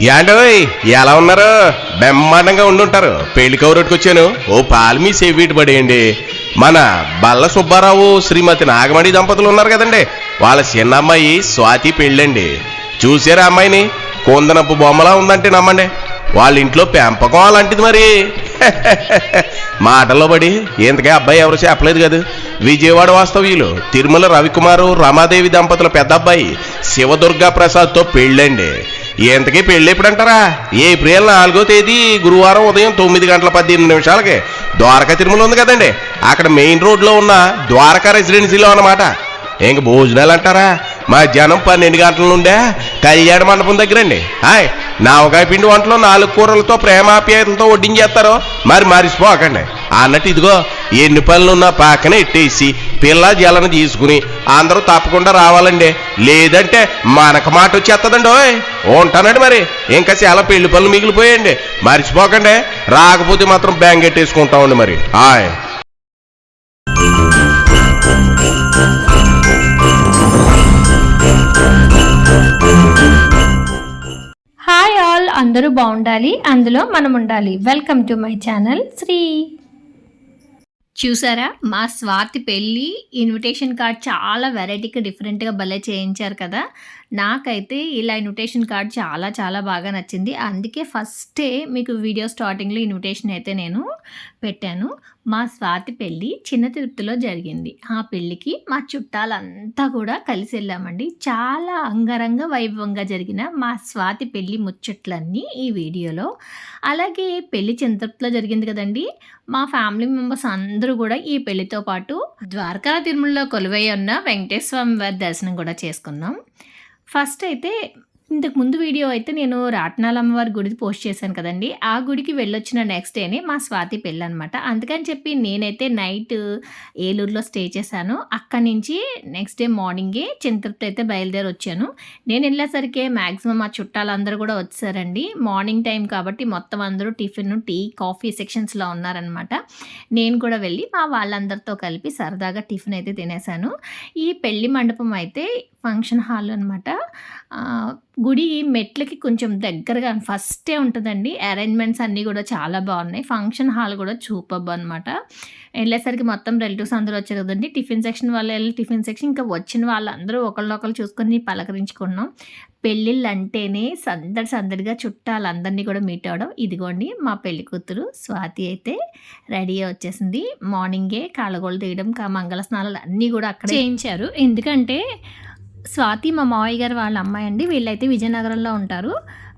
యాండోయ్ ఎలా ఉన్నారు? బ్రహ్మాండంగా ఉండుంటారు. పెళ్ళి కౌరట్కి వచ్చాను ఓ పాలు సేవీటి పడేయండి. మన బల్ల సుబ్బారావు శ్రీమతి నాగమణి దంపతులు ఉన్నారు కదండి. వాళ్ళ చిన్న అమ్మాయి స్వాతి పెళ్ళండి. చూసారా అమ్మాయిని? కూందనప్పు బొమ్మలా ఉందంటే నమ్మండి. వాళ్ళ ఇంట్లో పెంపకం అలాంటిది మరి. మాటల్లో పడి ఇంతకే అబ్బాయి ఎవరు చెప్పలేదు కదా. విజయవాడ వాస్తవ్యులు తిరుమల రవికుమారు రమాదేవి దంపతుల పెద్ద అబ్బాయి శివదుర్గా ప్రసాద్తో పెళ్ళండి. ఇంతకీ పెళ్ళి ఎప్పుడంటారా? ఏప్రిల్ నాలుగో తేదీ గురువారం ఉదయం తొమ్మిది గంటల పద్దెనిమిది నిమిషాలకి. ద్వారకా తిరుమల ఉంది కదండి. అక్కడ మెయిన్ రోడ్లో ఉన్న ద్వారకా రెసిడెన్సీలో అన్నమాట. ఇంక భోజనాలు అంటారా? మధ్యాహ్నం పన్నెండు గంటల నుండే కళ్యాణ మండపం దగ్గరండి. హాయ్ నావకాయ పిండి వంటలో నాలుగు కూరలతో ప్రేమాప్యాయతలతో వడ్డించేస్తారు? మరి మరిసిపోకండి. అన్నట్టు ఇదిగో ఎన్ని పనులున్నా పాకనే ఎట్టేసి పిల్ల జలను తీసుకుని అందరూ తప్పకుండా రావాలండి. లేదంటే మనకు మాట వచ్చేస్తుందండి ఓయ్. ఉంటానండి మరి. ఇంకా చాలా పెళ్ళి పనులు మిగిలిపోయండి మర్చిపోకండి. రాకపోతే మాత్రం బ్యాంక్ ఎట్టేసుకుంటామండి మరి. హాయ్ హాయ్ ఆల్ అందరూ బాగుండాలి? అందులో మనం ఉండాలి welcome to my channel Sri. చూసారా? మా స్వాతి పెళ్ళి ఇన్విటేషన్ కార్డ్ చాలా వెరైటీగా డిఫరెంట్గా భలే చేయించారు కదా. నాకైతే ఇలా ఇన్విటేషన్ కార్డ్ చాలా చాలా బాగా నచ్చింది. అందుకే ఫస్టే మీకు వీడియో స్టార్టింగ్లో ఇన్విటేషన్ అయితే నేను పెట్టాను. మా స్వాతి పెళ్ళి చిన్న తిరుపతిలో జరిగింది. ఆ పెళ్ళికి మా చుట్టాలంతా కూడా కలిసి వెళ్ళామండి. చాలా అంగరంగ వైభవంగా జరిగిన మా స్వాతి పెళ్ళి ముచ్చట్లన్నీ ఈ వీడియోలో. అలాగే పెళ్ళి చిన్న తిరుపతిలో జరిగింది కదండి. మా ఫ్యామిలీ మెంబర్స్ అందరూ కూడా ఈ పెళ్ళితో పాటు ద్వారకా తిరుమలలో కొలువై ఉన్న వెంకటేశ్వర స్వామి వారి దర్శనం కూడా చేసుకున్నాం. ఫస్ట్ అయితే ఇంతకు ముందు వీడియో అయితే నేను రాట్నాల అమ్మవారి గుడి పోస్ట్ చేశాను కదండి. ఆ గుడికి వెళ్ళొచ్చిన నెక్స్ట్ డేనే మా స్వాతి పెళ్ళి అనమాట అందుకని చెప్పి నేనైతే నైట్ ఏలూరులో స్టే చేశాను. అక్కడి నుంచి నెక్స్ట్ డే మార్నింగే చింతృప్తి అయితే బయలుదేరి వచ్చాను. నేను వెళ్ళేసరికి మ్యాక్సిమం మా చుట్టాలందరూ కూడా వచ్చారండి. మార్నింగ్ టైం కాబట్టి మొత్తం అందరూ టిఫిన్ టీ కాఫీ సెక్షన్స్లో ఉన్నారనమాట. నేను కూడా వెళ్ళి మా వాళ్ళందరితో కలిపి సరదాగా టిఫిన్ అయితే తినేసాను ఈ పెళ్ళి మండపం అయితే ఫంక్షన్ హాల్ అనమాట గుడి మెట్లకి కొంచెం దగ్గరగా ఫస్టే ఉంటుందండి. అరేంజ్మెంట్స్ అన్నీ కూడా చాలా బాగున్నాయి. ఫంక్షన్ హాల్ కూడా చూపబ్బు అనమాట వెళ్ళేసరికి మొత్తం రిలేటివ్స్ అందరూ వచ్చారు కదండి. టిఫిన్ సెక్షన్ వాళ్ళు వెళ్ళి టిఫిన్ సెక్షన్ ఇంకా వచ్చిన వాళ్ళందరూ ఒకళ్ళొకళ్ళు చూసుకొని పలకరించుకున్నాం. పెళ్ళిళ్ళు అంటేనే సందడి సందడిగా చుట్టాలందరినీ కూడా మీట్ అవ్వడం. ఇదిగోండి మా పెళ్ళి కూతురు స్వాతి అయితే రెడీ వచ్చేసింది. మార్నింగే కాళ్ళగోళ్ళు తీయడం కా మంగళ స్నానాలు అన్నీ కూడా అక్కడ చేయించారు. ఎందుకంటే స్వాతి మా మావయ్య గారు వాళ్ళ అమ్మాయి అండి. వీళ్ళైతే విజయనగరంలో ఉంటారు.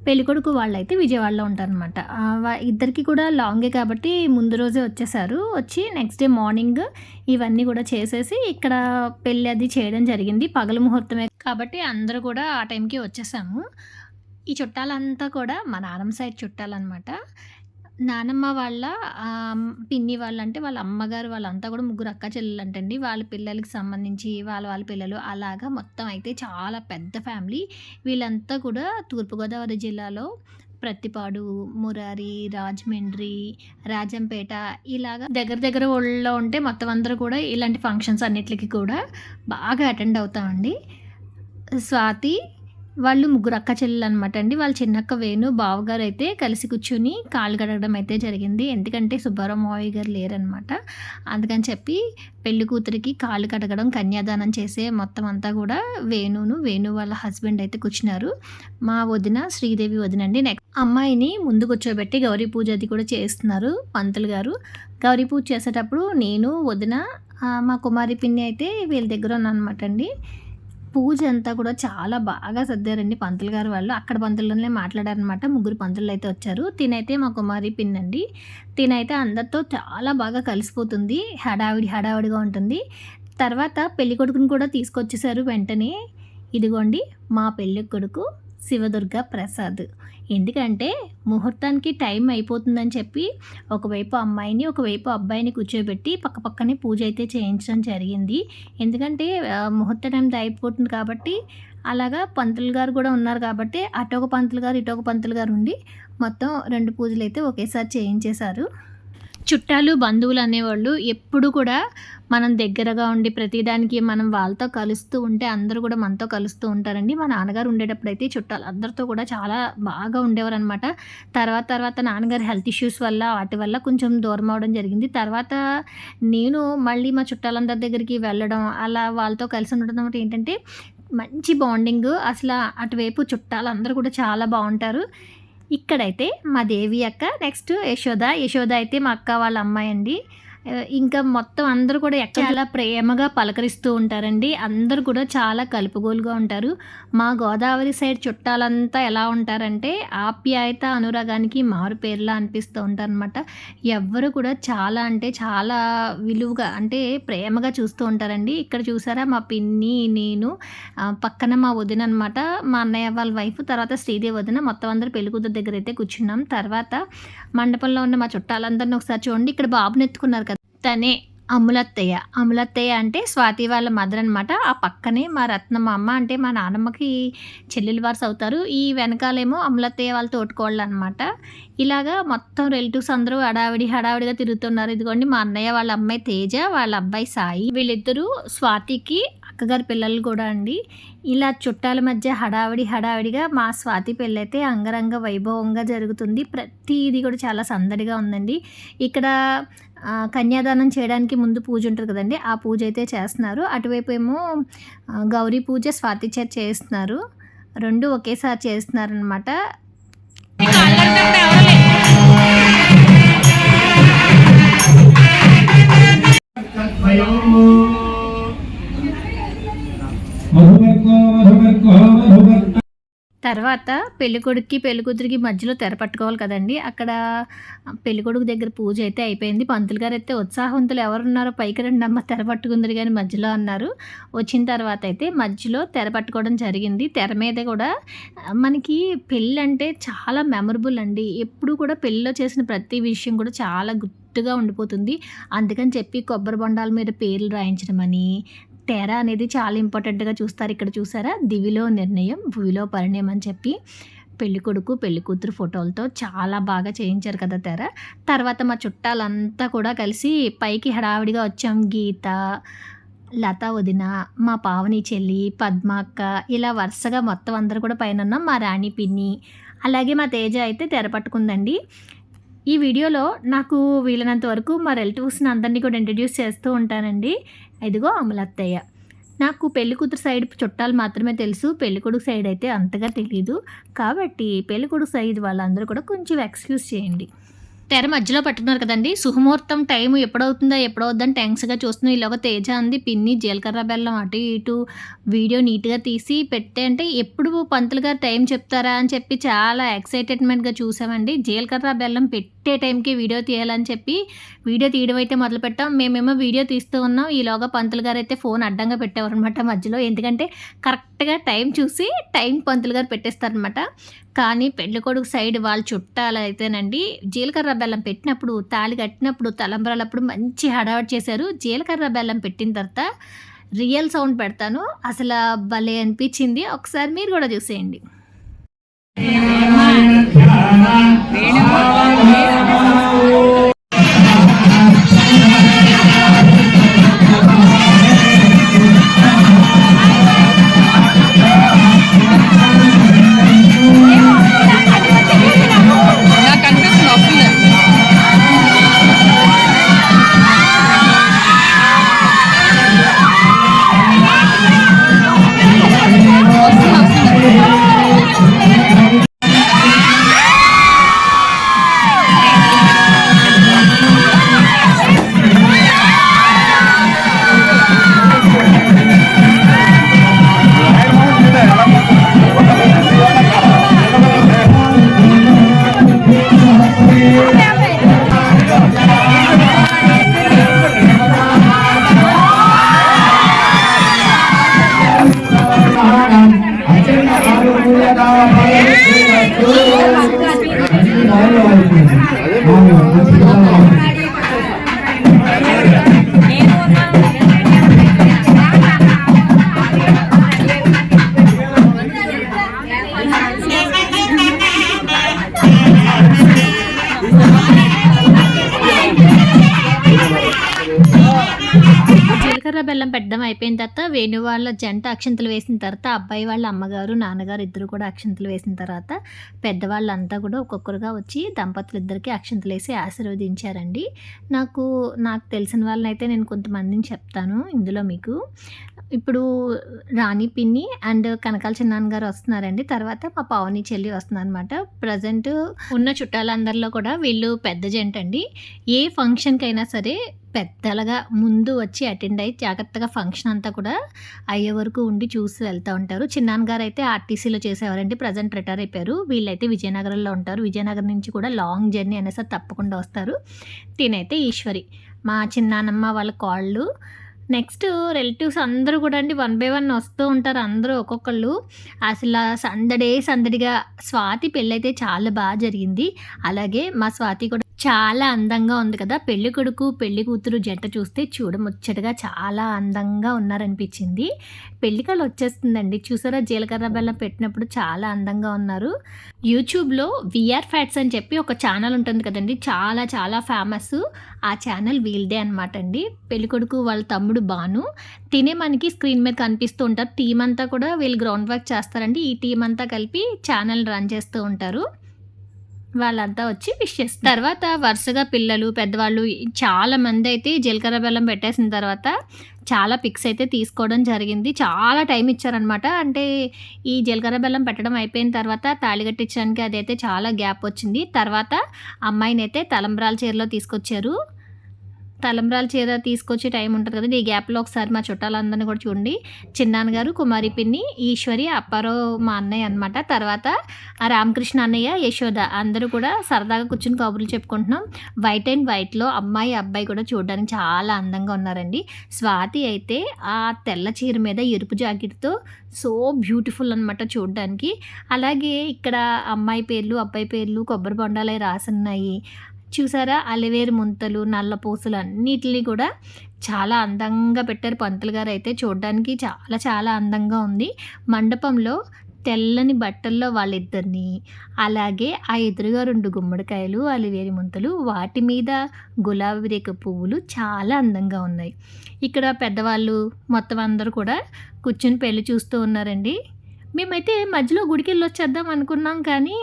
పెళ్ళికొడుకు వాళ్ళైతే విజయవాడలో ఉంటారనమాట ఇద్దరికి కూడా లాంగే కాబట్టి ముందు రోజే వచ్చేసారు. వచ్చి నెక్స్ట్ డే మార్నింగ్ ఇవన్నీ కూడా చేసేసి ఇక్కడ పెళ్ళి అది చేయడం జరిగింది. పగల ముహూర్తమే కాబట్టి అందరూ కూడా ఆ టైంకి వచ్చేసాము. ఈ చుట్టాలంతా కూడా మా నానమ్మ సైడ్ చుట్టాలన్నమాట. నానమ్మ వాళ్ళ ఆహ్, పిన్ని వాళ్ళంటే వాళ్ళ అమ్మగారు వాళ్ళంతా కూడా ముగ్గురు అక్క చెల్లెలంటండి. వాళ్ళ పిల్లలకి సంబంధించి వాళ్ళ వాళ్ళ పిల్లలు అలాగా మొత్తం అయితే చాలా పెద్ద ఫ్యామిలీ. వీళ్ళంతా కూడా తూర్పుగోదావరి జిల్లాలో ప్రత్తిపాడు, మురారి, రాజమండ్రి, రాజంపేట ఇలాగా దగ్గర దగ్గర ఊళ్ళో ఉంటే మొత్తం అందరూ కూడా ఇలాంటి ఫంక్షన్స్ అన్నిటికీ కూడా బాగా అటెండ్ అవుతామండి. స్వాతి వాళ్ళు ముగ్గురు అక్క చెల్లెలు అనమాట అండి. వాళ్ళ చిన్నక్క వేణు బావగారు అయితే కలిసి కూర్చుని కాలు కడగడం అయితే జరిగింది. ఎందుకంటే సుబ్బారావు మావయ్య గారు లేరనమాట. అందుకని చెప్పి పెళ్ళి కూతురికి కాలు కడగడం కన్యాదానం చేసే మొత్తం అంతా కూడా వేణును వేణు వాళ్ళ హస్బెండ్ అయితే కూర్చున్నారు. మా వదిన శ్రీదేవి వదిన అండి. నెక్స్ట్ అమ్మాయిని ముందు కూర్చోబెట్టి గౌరీ పూజ అది కూడా చేస్తున్నారు పంతులు గారు. గౌరీ పూజ చేసేటప్పుడు నేను వదిన మా కుమారి పిన్ని అయితే వీళ్ళ దగ్గర ఉన్నానమాట అండి. పూజ అంతా కూడా చాలా బాగా సర్దారండి. పంతులు గారు వాళ్ళు అక్కడ పంతుల్లోనే మాట్లాడారనమాట ముగ్గురు పంతులు అయితే వచ్చారు. తినైతే మా కుమారి పిన్నండి. తినైతే అందరితో చాలా బాగా కలిసిపోతుంది. హడావిడి హడావిడిగా ఉంటుంది. తర్వాత పెళ్ళికొడుకుని కూడా తీసుకొచ్చేసారు వెంటనే. ఇదిగోండి మా పెళ్ళి కొడుకు శివదుర్గ ప్రసాద్. ఎందుకంటే ముహూర్తానికి టైం అయిపోతుందని చెప్పి ఒకవైపు అమ్మాయిని ఒకవైపు అబ్బాయిని కూర్చోబెట్టి పక్క పక్కనే పూజ అయితే చేయించడం జరిగింది. ఎందుకంటే ముహూర్త టైం అయిపోతుంది కాబట్టి అలాగా పంతులు గారు కూడా ఉన్నారు కాబట్టి అటు ఒక పంతులు గారు ఇటు ఒక పంతులు గారు ఉండి మొత్తం రెండు పూజలు అయితే ఒకేసారి చేయించేశారు. చుట్టాలు బంధువులు అనేవాళ్ళు ఎప్పుడు కూడా మనం దగ్గరగా ఉండి ప్రతిదానికి మనం వాళ్ళతో కలుస్తూ ఉంటే అందరూ కూడా మనతో కలుస్తూ ఉంటారండి. మా నాన్నగారు ఉండేటప్పుడు అయితే చుట్టాలు అందరితో కూడా చాలా బాగా ఉండేవారు అనమాట తర్వాత తర్వాత నాన్నగారు హెల్త్ ఇష్యూస్ వల్ల వాటి వల్ల కొంచెం దూరం అవడం జరిగింది. తర్వాత నేను మళ్ళీ మా చుట్టాలందరి దగ్గరికి వెళ్ళడం అలా వాళ్ళతో కలిసి ఉండడం ఏంటంటే మంచి బాండింగ్. అసలు అటువైపు చుట్టాలు అందరూ కూడా చాలా బాగుంటారు. ఇక్కడైతే మా దేవి అక్క నెక్స్ట్ యశోద. యశోద అయితే మా అక్క వాళ్ళ అమ్మాయి అండి. ఇంకా మొత్తం అందరూ కూడా ఎక్కడ చాలా ప్రేమగా పలకరిస్తూ ఉంటారండి. అందరూ కూడా చాలా కలుపుగోలుగా ఉంటారు. మా గోదావరి సైడ్ చుట్టాలంతా ఎలా ఉంటారంటే ఆప్యాయత అనురాగానికి మారు పేర్లా అనిపిస్తూ ఉంటారనమాట ఎవ్వరు కూడా చాలా అంటే చాలా విలువగా అంటే ప్రేమగా చూస్తూ ఉంటారండి. ఇక్కడ చూసారా మా పిన్ని నేను పక్కన మా వదిన అనమాట మా అన్నయ్య వాళ్ళ వైఫ్ తర్వాత శ్రీదేవి వదిన మొత్తం అందరూ పెళ్ళి కూతురు దగ్గర అయితే కూర్చున్నాం. తర్వాత మండపంలో ఉన్న మా చుట్టాలందరినీ ఒకసారి చూడండి. ఇక్కడ బాబుని ఎత్తుకున్నారు కదా తనే అమలత్తయ్య. అమలత్తయ్య అంటే స్వాతి వాళ్ళ మదర్ అనమాట ఆ పక్కనే మా రత్నమ్మ అమ్మ అంటే మా నాన్నమ్మకి చెల్లెలు వారసు అవుతారు. ఈ వెనకాలేమో అమలత్తయ్య వాళ్ళ తోటికోళ్ళు అనమాట ఇలాగా మొత్తం రిలేటివ్స్ అందరూ హడావిడి హడావిడిగా తిరుగుతున్నారు. ఇదిగోండి మా అన్నయ్య వాళ్ళ అమ్మాయి తేజ వాళ్ళ అబ్బాయి సాయి. వీళ్ళిద్దరూ స్వాతికి అక్కగారి పిల్లలు కూడా అండి. ఇలా చుట్టాల మధ్య హడావిడి హడావిడిగా మా స్వాతి పెళ్ళైతే అంగరంగ వైభవంగా జరుగుతుంది. ప్రతిదీ కూడా చాలా సందడిగా ఉందండి. ఇక్కడ కన్యాదానం చేయడానికి ముందు పూజ ఉంటుంది కదండి ఆ పూజ అయితే చేస్తున్నారు. అటువైపు ఏమో గౌరీ పూజ స్వాతి చేత చేస్తున్నారు. రెండు ఒకేసారి చేస్తున్నారనమాట అనమాట మధువర్గ తర్వాత పెళ్ళికొడుక్కి పెళ్ళికూతురికి మధ్యలో తెర పట్టుకోవాలి కదండి. అక్కడ పెళ్ళికొడుకు దగ్గర పూజ అయితే అయిపోయింది. పంతులు గారు అయితే ఉత్సాహవంతులు ఎవరున్నారో పైకి రండి అమ్మ తెర పట్టుకుందరు కానీ మధ్యలో అన్నారు. వచ్చిన తర్వాత అయితే మధ్యలో తెర పట్టుకోవడం జరిగింది. తెర మీద కూడా మనకి పెళ్ళి అంటే చాలా మెమరబుల్ అండి. ఎప్పుడు కూడా పెళ్ళిలో చేసిన ప్రతి విషయం కూడా చాలా గుర్తుగా ఉండిపోతుంది. అందుకని చెప్పి కొబ్బరి బొండాల మీద పేర్లు రాయించడం అని తెర అనేది చాలా ఇంపార్టెంట్గా చూస్తారు. ఇక్కడ చూసారా? దివిలో నిర్ణయం భూమిలో పరిణయం అని చెప్పి పెళ్ళి కొడుకు పెళ్ళి కూతురు ఫోటోలతో చాలా బాగా చేయించారు కదా తెర? తర్వాత మా చుట్టాలంతా కూడా కలిసి పైకి హడావిడిగా వచ్చాం. గీత లత వదిన మా పావని చెల్లి పద్మాక్క ఇలా వరుసగా మొత్తం అందరూ కూడా పైన ఉన్నాం మా రాణి పిన్ని అలాగే మా తేజ అయితే తెర పట్టుకుందండి. ఈ వీడియోలో నాకు వీలైనంత వరకు మా రిలేటివ్స్ని అందరినీ కూడా ఇంట్రడ్యూస్ చేస్తూ ఉంటానండి. ఇదిగో అమలత్తయ్య. నాకు పెళ్ళి కూతురు సైడ్ చుట్టాలు మాత్రమే తెలుసు పెళ్ళి కొడుకు సైడ్ అయితే అంతగా తెలియదు కాబట్టి పెళ్ళి కొడుకు సైడ్ వాళ్ళందరూ కూడా కొంచెం ఎక్స్క్యూజ్ చేయండి. తెర మధ్యలో పట్టుకున్నారు కదండి. సుముహూర్తం టైం ఎప్పుడవుతుందా ఎప్పుడవుద్దని ట్యాంక్స్గా చూస్తున్నాం ఇలాగ తేజ అంది. పిన్ని జీలకర్ర బెల్లం అటు ఇటు వీడియో నీట్గా తీసి పెట్టే అంటే ఎప్పుడు పంతులు గారు టైం చెప్తారా అని చెప్పి చాలా ఎక్సైటెడ్మెంట్గా చూసామండి. జీలకర్ర బెల్లం పెట్టి టైంకి వీడియో తీయాలని చెప్పి వీడియో తీయడం అయితే మొదలు పెట్టాం. మేమేమో వీడియో తీస్తూ ఉన్నాం. ఈలోగా పంతులు గారు అయితే ఫోన్ అడ్డంగా పెట్టేవారనమాట మధ్యలో. ఎందుకంటే కరెక్ట్గా టైం చూసి టైం పంతులు గారు పెట్టేస్తారనమాట కానీ పెళ్ళి కొడుకు సైడ్ వాళ్ళ చుట్టాలు అయితేనండి జీలకర్ర బెల్లం పెట్టినప్పుడు తాళి కట్టినప్పుడు తలంబ్రాలప్పుడు మంచి హడావట్ చేశారు. జీలకర్ర బెల్లం పెట్టిన తర్వాత రియల్ సౌండ్ పెడతాను. అసలు భలే అనిపించింది. ఒకసారి మీరు కూడా చూసేయండి. నాకు అయిపోయిన తర్వాత వేణు వాళ్ళ జంట అక్షంతలు వేసిన తర్వాత అబ్బాయి వాళ్ళ అమ్మగారు నాన్నగారు ఇద్దరు కూడా అక్షంతలు వేసిన తర్వాత పెద్దవాళ్ళంతా కూడా ఒక్కొక్కరుగా వచ్చి దంపతులు ఇద్దరికి అక్షంతలు వేసి ఆశీర్వదించారండి. నాకు నాకు తెలిసిన వాళ్ళనైతే నేను కొంతమందిని చెప్తాను ఇందులో మీకు. ఇప్పుడు రాణి పిన్ని అండ్ కనకాల చిన్నాన్న గారు వస్తున్నారండి. తర్వాత మా పావని చెల్లి వస్తున్నారు అనమాట ప్రజెంట్ ఉన్న చుట్టాలందరిలో కూడా వీళ్ళు పెద్ద జంట అండి ఏ ఫంక్షన్కైనా సరే పెద్దలుగా ముందు వచ్చి అటెండ్ అయ్యి జాగ్రత్తగా ఫంక్షన్ అంతా కూడా అయ్యే వరకు ఉండి చూసి వెళ్తూ ఉంటారు. చిన్నాన్న గారు అయితే ఆర్టీసీలో చేసేవారండి. ప్రజెంట్ రిటైర్ అయిపోయారు. వీళ్ళైతే విజయనగరంలో ఉంటారు. విజయనగరం నుంచి కూడా లాంగ్ జర్నీ అనేసి తప్పకుండా వస్తారు. తినైతే ఈశ్వరి. మా చిన్నానమ్మ వాళ్ళ కాళ్ళు నెక్స్ట్ రిలేటివ్స్ అందరూ కూడా అండి వన్ బై వన్ వస్తూ ఉంటారు అందరూ ఒక్కొక్కళ్ళు. అసలు సందడే సందడిగా స్వాతి పెళ్ళైతే చాలా బాగా జరిగింది. అలాగే మా స్వాతి కూడా చాలా అందంగా ఉంది కదా. పెళ్ళి కొడుకు పెళ్ళి కూతురు జంట చూస్తే చూడముచ్చటగా చాలా అందంగా ఉన్నారనిపించింది. పెళ్ళికలు వచ్చేస్తుందండి. చూసారా? జీలకర్ర బెల్లం పెట్టినప్పుడు చాలా అందంగా ఉన్నారు. యూట్యూబ్లో విఆర్ ఫ్యాట్స్ అని చెప్పి ఒక ఛానల్ ఉంటుంది కదండి. చాలా చాలా ఫేమస్ ఆ ఛానల్ వీల్దే అనమాట అండి పెళ్ళికొడుకు వాళ్ళ తమ్ముడు బాను. తినే మనకి స్క్రీన్ మీద కనిపిస్తూ ఉంటారు. టీం అంతా కూడా వీళ్ళు గ్రౌండ్ వర్క్ చేస్తారండి. ఈ టీం అంతా కలిపి ఛానల్ రన్ చేస్తూ ఉంటారు. వాళ్ళంతా వచ్చి విష్ చేస్తారు. తర్వాత వరుసగా పిల్లలు పెద్దవాళ్ళు చాలా మంది అయితే జీలకర్ర బెల్లం పెట్టేసిన తర్వాత చాలా పిక్స్ అయితే తీసుకోవడం జరిగింది. చాలా టైం ఇచ్చారనమాట అంటే ఈ జీలకర్ర బెల్లం పెట్టడం అయిపోయిన తర్వాత తాళి కట్టించడానికి అదైతే చాలా గ్యాప్ వచ్చింది. తర్వాత అమ్మాయిని అయితే తలంబ్రాల చీరలో తీసుకొచ్చారు. తలంబ్రాల చీర తీసుకొచ్చే టైం ఉంటుంది కదండి ఈ గ్యాప్లో ఒకసారి మా చుట్టాలందరినీ కూడా చూడండి. చిన్నాన్నగారు కుమారి పిన్ని ఈశ్వరి అప్పారావు మా అన్నయ్య అనమాట తర్వాత ఆ రామకృష్ణ అన్నయ్య యశోద అందరూ కూడా సరదాగా కూర్చుని కబుర్లు చెప్పుకుంటున్నాం. వైట్ అండ్ వైట్లో అమ్మాయి అబ్బాయి కూడా చూడడానికి చాలా అందంగా ఉన్నారండి. స్వాతి అయితే ఆ తెల్ల చీర మీద ఎరుపు జాకెట్తో సో బ్యూటిఫుల్ అనమాట చూడడానికి. అలాగే ఇక్కడ అమ్మాయి పేర్లు అబ్బాయి పేర్లు కొబ్బరి బొండాలు రాసి రాసున్నాయి చూసారా? అలివేరు ముంతలు నల్ల పూసలు అన్నిటిని కూడా చాలా అందంగా పెట్టారు పంతులు గారు. అయితే చూడడానికి చాలా చాలా అందంగా ఉంది. మండపంలో తెల్లని బట్టల్లో వాళ్ళిద్దరిని అలాగే ఆ ఎదురుగా రెండు గుమ్మడికాయలు అలివేరి ముంతలు వాటి మీద గులాబీ రేఖ పువ్వులు చాలా అందంగా ఉన్నాయి. ఇక్కడ పెద్దవాళ్ళు మొత్తం అందరూ కూడా కూర్చొని పెళ్ళి చూస్తూ ఉన్నారండి. మేమైతే మధ్యలో గుడికి వెళ్ళి వచ్చేద్దాం అనుకున్నాం కానీ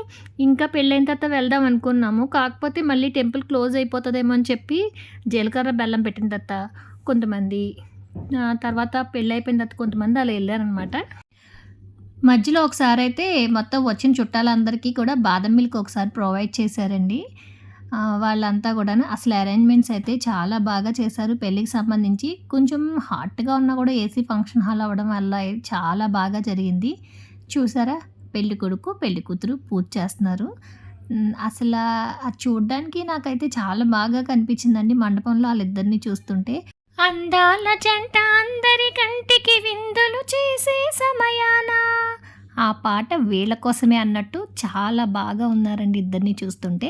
ఇంకా పెళ్ళైన తర్వాత వెళ్దాం అనుకున్నాము. కాకపోతే మళ్ళీ టెంపుల్ క్లోజ్ అయిపోతుందేమో అని చెప్పి జీలకర్ర బెల్లం పెట్టిన తర్వాత కొంతమంది తర్వాత పెళ్ళి అయిపోయిన తర్వాత కొంతమంది అలా వెళ్ళారనమాట. మధ్యలో ఒకసారి అయితే మొత్తం వచ్చిన చుట్టాలందరికీ కూడా బాదం మిల్క్ ఒకసారి ప్రొవైడ్ చేశారండి. వాళ్ళంతా కూడా అసలు అరేంజ్మెంట్స్ అయితే చాలా బాగా చేశారు. పెళ్ళికి సంబంధించి కొంచెం హాట్గా ఉన్నా కూడా ఏసీ ఫంక్షన్ హాల్ అవ్వడం వల్ల చాలా బాగా జరిగింది. చూసారా? పెళ్ళి కొడుకు పెళ్ళి కూతురు పూజ చేస్తున్నారు. అసలు అది చూడడానికి నాకైతే చాలా బాగా కనిపించిందండి మండపంలో వాళ్ళిద్దరిని చూస్తుంటే. అందాల జంట అందరి కంటికి విందులు చేసే సమయాన. ఆ పాట వీళ్ళ కోసమే అన్నట్టు చాలా బాగా ఉన్నారండి ఇద్దరిని చూస్తుంటే.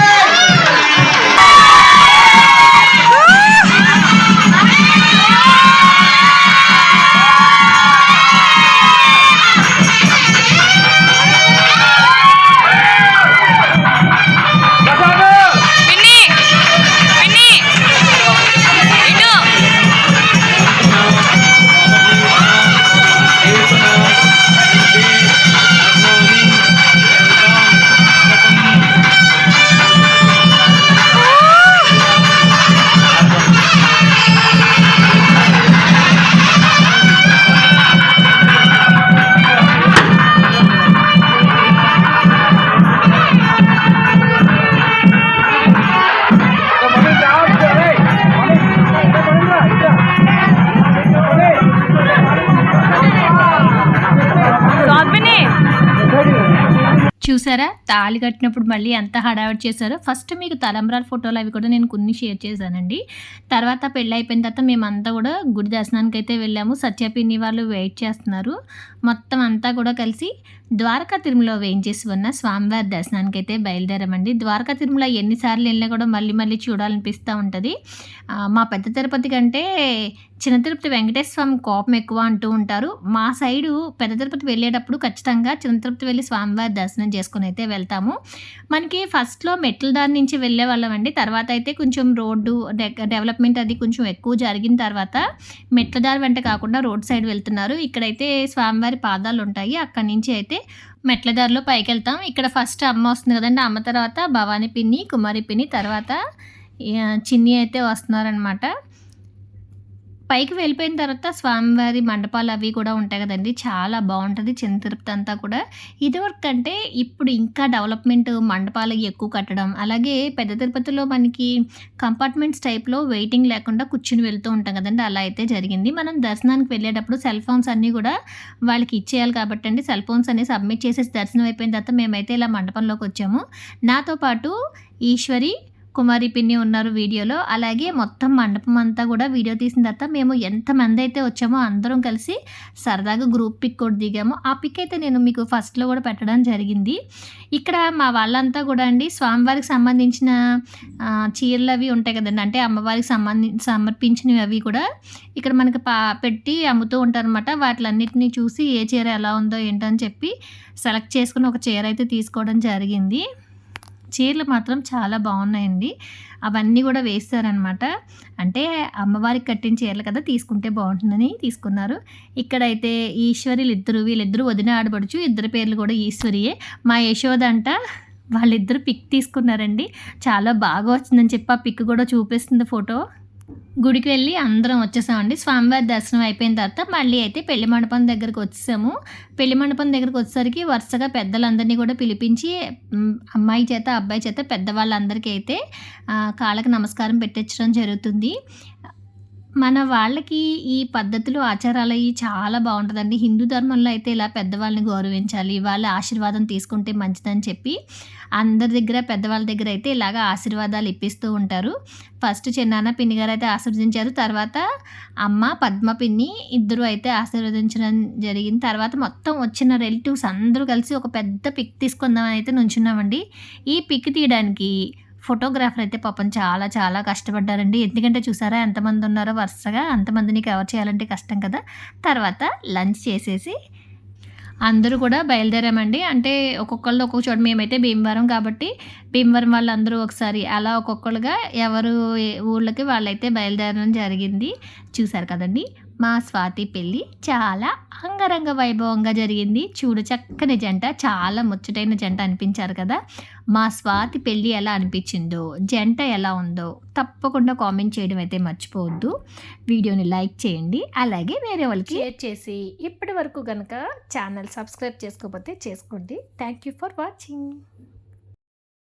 తాళి కట్టినప్పుడు మళ్ళీ ఎంత హడావిడి చేశారో ఫస్ట్ మీకు తలంబ్రాల ఫోటోలు అవి కూడా నేను కొన్ని షేర్ చేశానండి. తర్వాత పెళ్ళి అయిపోయిన తర్వాత మేమంతా కూడా గుడి దర్శనానికి అయితే వెళ్ళాము. సత్యపిన్ని వాళ్ళు వెయిట్ చేస్తున్నారు. మొత్తం అంతా కూడా కలిసి ద్వారకా తిరుమల వేయించేసి ఉన్న స్వామివారి దర్శనానికి అయితే బయలుదేరామండి. ద్వారకా తిరుమల ఎన్నిసార్లు వెళ్ళినా కూడా మళ్ళీ మళ్ళీ చూడాలనిపిస్తూ ఉంటుంది. మా పెద్ద తిరుపతి కంటే చిన్న తిరుపతి వెంకటేశ్వర స్వామి కోపం ఎక్కువ అంటూ ఉంటారు. మా సైడు పెద్ద తిరుపతి వెళ్ళేటప్పుడు ఖచ్చితంగా చిన్న తిరుపతి వెళ్ళి స్వామివారి దర్శనం చేసుకుని అయితే వెళ్తాము. మనకి ఫస్ట్లో మెట్ల దారి నుంచి వెళ్ళే వాళ్ళం అండి. తర్వాత అయితే కొంచెం రోడ్డు డె- డెవలప్మెంట్ అది కొంచెం ఎక్కువ జరిగిన తర్వాత మెట్ల దారి వెంట కాకుండా రోడ్ సైడ్ వెళ్తున్నారు. ఇక్కడైతే స్వామివారి పాదాలు ఉంటాయి. అక్కడి నుంచి అయితే మెట్ల దారిలో పైకి వెళ్తాం. ఇక్కడ ఫస్ట్ అమ్మ వస్తుంది కదండి. అమ్మ తర్వాత భవానీ పిన్ని కుమారి పిన్ని తర్వాత చిన్ని అయితే వస్తున్నారనమాట పైకి వెళ్ళిపోయిన తర్వాత స్వామివారి మండపాలు అవి కూడా ఉంటాయి కదండి. చాలా బాగుంటుంది. చిన్న తిరుపతి అంతా కూడా. ఇదివరకు అంటే ఇప్పుడు ఇంకా డెవలప్మెంట్ మండపాలు ఎక్కువ కట్టడం అలాగే పెద్ద తిరుపతిలో మనకి కంపార్ట్మెంట్స్ టైప్లో వెయిటింగ్ లేకుండా కూర్చుని వెళ్తూ ఉంటాం కదండి. అలా అయితే జరిగింది. మనం దర్శనానికి వెళ్ళేటప్పుడు సెల్ ఫోన్స్ అన్నీ కూడా వాళ్ళకి ఇచ్చేయాలి కాబట్టి అండి. సెల్ ఫోన్స్ అన్ని సబ్మిట్ చేసేసి దర్శనం అయిపోయిన తర్వాత మేమైతే ఇలా మండపంలోకి వచ్చాము. నాతో పాటు ఈశ్వరి కుమారి పిన్ని ఉన్నారు వీడియోలో. అలాగే మొత్తం మండపం అంతా కూడా వీడియో తీసిన తర్వాత మేము ఎంతమంది అయితే వచ్చామో అందరం కలిసి సరదాగా గ్రూప్ పిక్ కూడా దిగాము. ఆ పిక్ అయితే నేను మీకు ఫస్ట్లో కూడా పెట్టడం జరిగింది. ఇక్కడ మా వాళ్ళంతా కూడా అండి స్వామివారికి సంబంధించిన చీరలు అవి ఉంటాయి కదండి. అంటే అమ్మవారికి సంబంధి సమర్పించినవి అవి కూడా ఇక్కడ మనకి పా పెట్టి అమ్ముతూ ఉంటారనమాట వాటిలన్నిటిని చూసి ఏ చీర ఎలా ఉందో ఏంటో అని చెప్పి సెలెక్ట్ చేసుకుని ఒక చీర అయితే తీసుకోవడం జరిగింది. చీరలు మాత్రం చాలా బాగున్నాయండి. అవన్నీ కూడా వేస్తారనమాట అంటే అమ్మవారికి కట్టిన చీరలు కదా తీసుకుంటే బాగుంటుందని తీసుకున్నారు. ఇక్కడైతే ఈశ్వరులు ఇద్దరు వీళ్ళిద్దరూ వదిన ఆడబడుచు ఇద్దరు పేర్లు కూడా ఈశ్వరియే. మా యశోద అంట వాళ్ళిద్దరు పిక్ తీసుకున్నారండి. చాలా బాగా వచ్చిందని చెప్పి ఆ పిక్ కూడా చూపిస్తుంది ఫోటో. గుడికి వెళ్ళి అందరం వచ్చేసామండి. స్వామివారి దర్శనం అయిపోయిన తర్వాత మళ్ళీ అయితే పెళ్ళి మండపం దగ్గరకు వచ్చేసాము. పెళ్ళి మండపం దగ్గరకు వచ్చేసరికి వరుసగా పెద్దలందరినీ కూడా పిలిపించి అమ్మాయి చేత అబ్బాయి చేత పెద్దవాళ్ళందరికీ అయితే కాళ్ళకి నమస్కారం పెట్టించడం జరుగుతుంది. మన వాళ్ళకి ఈ పద్ధతులు ఆచారాలు అవి చాలా బాగుంటుందండి. హిందూ ధర్మంలో అయితే ఇలా పెద్దవాళ్ళని గౌరవించాలి వాళ్ళ ఆశీర్వాదం తీసుకుంటే మంచిదని చెప్పి అందరి దగ్గర పెద్దవాళ్ళ దగ్గర అయితే ఇలాగ ఆశీర్వాదాలు ఇప్పిస్తూ ఉంటారు. ఫస్ట్ చిన్నాన్న పిన్ని గారు అయితే ఆశీర్వదించారు. తర్వాత అమ్మ పద్మ పిన్ని ఇద్దరు అయితే ఆశీర్వదించడం జరిగింది. తర్వాత మొత్తం వచ్చిన రిలేటివ్స్ అందరూ కలిసి ఒక పెద్ద పిక్ తీసుకుందామని అయితే నుంచున్నామండి. ఈ పిక్ తీయడానికి ఫోటోగ్రాఫర్ అయితే పాపం చాలా చాలా కష్టపడ్డారండి. ఎందుకంటే చూసారా ఎంతమంది ఉన్నారో వరుసగా అంతమందిని కవర్ చేయాలంటే కష్టం కదా. తర్వాత లంచ్ చేసేసి అందరూ కూడా బయలుదేరామండి. అంటే ఒక్కొక్కళ్ళు ఒక్కొక్క చోట మేమైతే భీమవరం కాబట్టి భీమవరం వాళ్ళందరూ ఒకసారి అలా ఒక్కొక్కరుగా ఎవరు ఊళ్ళకి వాళ్ళైతే బయలుదేరడం జరిగింది. చూసారు కదండి. మా స్వాతి పెళ్ళి చాలా అంగరంగ వైభవంగా జరిగింది. చూడు చక్కని జంట చాలా ముచ్చటైన జంట అనిపించారు కదా. మా స్వాతి పెళ్ళి ఎలా అనిపించిందో జంట ఎలా ఉందో తప్పకుండా కామెంట్ చేయడం అయితే మర్చిపోవద్దు. వీడియోని లైక్ చేయండి. అలాగే వేరే వాళ్ళకి షేర్ చేసి ఇప్పటి వరకు కనుక ఛానల్ సబ్స్క్రైబ్ చేసుకోకపోతే చేసుకోండి. Thank you for watching.